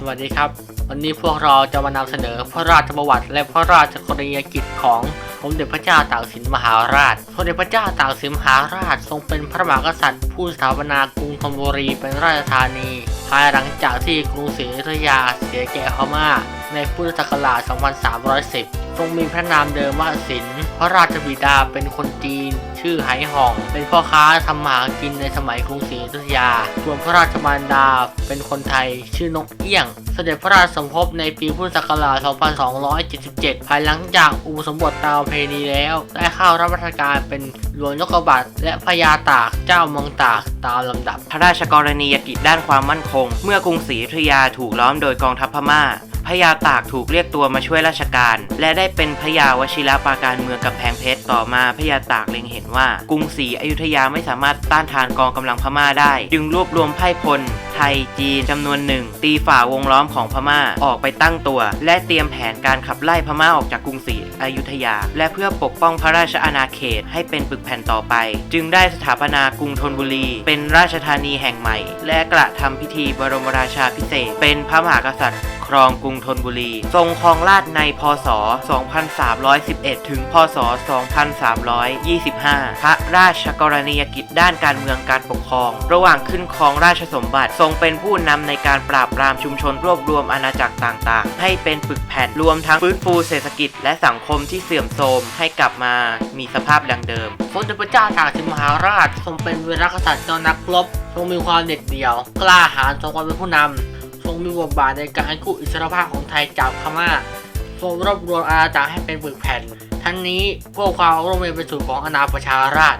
สวัสดีครับ วันนี้พวกเราจะมานำเสนอพระราชประวัติ และพระราชกรณียกิจของสมเด็จพระเจ้าตากสินมหาราช สมเด็จพระเจ้าตากสินมหาราชทรงเป็นพระมหากษัตริย์ ผู้สถาปนากรุงธนบุรีเป็นราชธานี ภายหลังจากที่กรุงศรีอยุธยาเสียแก่พม่า ในพุทธศักราช 2310 ทรงมีพระนามเดิมว่าสินพระราชบิดาเป็นคนจีนชื่อไหห่อง เป็นพ่อค้าทำมาหากินในสมัยกรุงศรีอยุธยา ส่วนพระราชมารดาเป็นคนไทยชื่อนกเอี้ยง เสด็จพระราชสมภพในปีพุทธศักราช 2277 ภายหลังจากอุปสมบทตามเพณีแล้ว ได้เข้ารับราชการเป็นหลวงยกบัตรและพญาตากเจ้าเมืองตากตามลำดับ พระราชกรณียกิจด้านความมั่นคง เมื่อกรุงศรีอยุธยาถูกล้อมโดยกองทัพพม่า พญาตากถูกเรียกตัวมาช่วยราชการ และได้เป็นพญาวชิระปราการเมืองกำแพงเพชรต่อมาพญาตากเล็งเห็นว่ากรุงศรีอยุธยาไม่สามารถต้านทานกองกำลังพม่าได้ จึงรวบรวมไพ่พล ไทยจีนจำนวนหนึ่ง ตีฝ่าวงล้อมของพม่าออกไปตั้งตัว และเตรียมแผนการขับไล่พม่าออกจากกรุงศรีอยุธยา และเพื่อปกป้องพระราชอาณาเขตให้เป็นปึกแผ่นต่อไป จึงได้สถาปนากรุงธนบุรี เป็นราชธานีแห่งใหม่ และกระทำพิธีบรมราชาพิเศษเป็นพระมหากษัตริย์ ครองกรุงธนบุรี ทรงครองราชในพศ 2311 ถึง พศ 2325 พระราชกรณียกิจด้านการเมืองการปกครอง ระหว่างขึ้นครองราชสมบัติทรงเป็นผู้นำในการปราบปรามชุมชนรวบรวมอาณาจักรต่างๆ ให้เป็นปึกแผ่นรวมทั้งฟื้นฟูเศรษฐกิจ และสังคมที่เสื่อมโทรมให้กลับมามีสภาพดังเดิมสมเด็จพระเจ้าตากสินมหาราชทรงเป็นวีรกษัตริย์ยอดนักรบทรงมีความเด็ดเดี่ยว กล้าหาญทรงความเป็นผู้นำ มีบทบาทในการกู้อิสรภาพของไทยจากพม่าทรงรวบรวมอาณาจักรให้เป็นปึกแผ่น ทั้งนี้เพื่อความร่วมมือเป็นสุขของอาณาประชาราช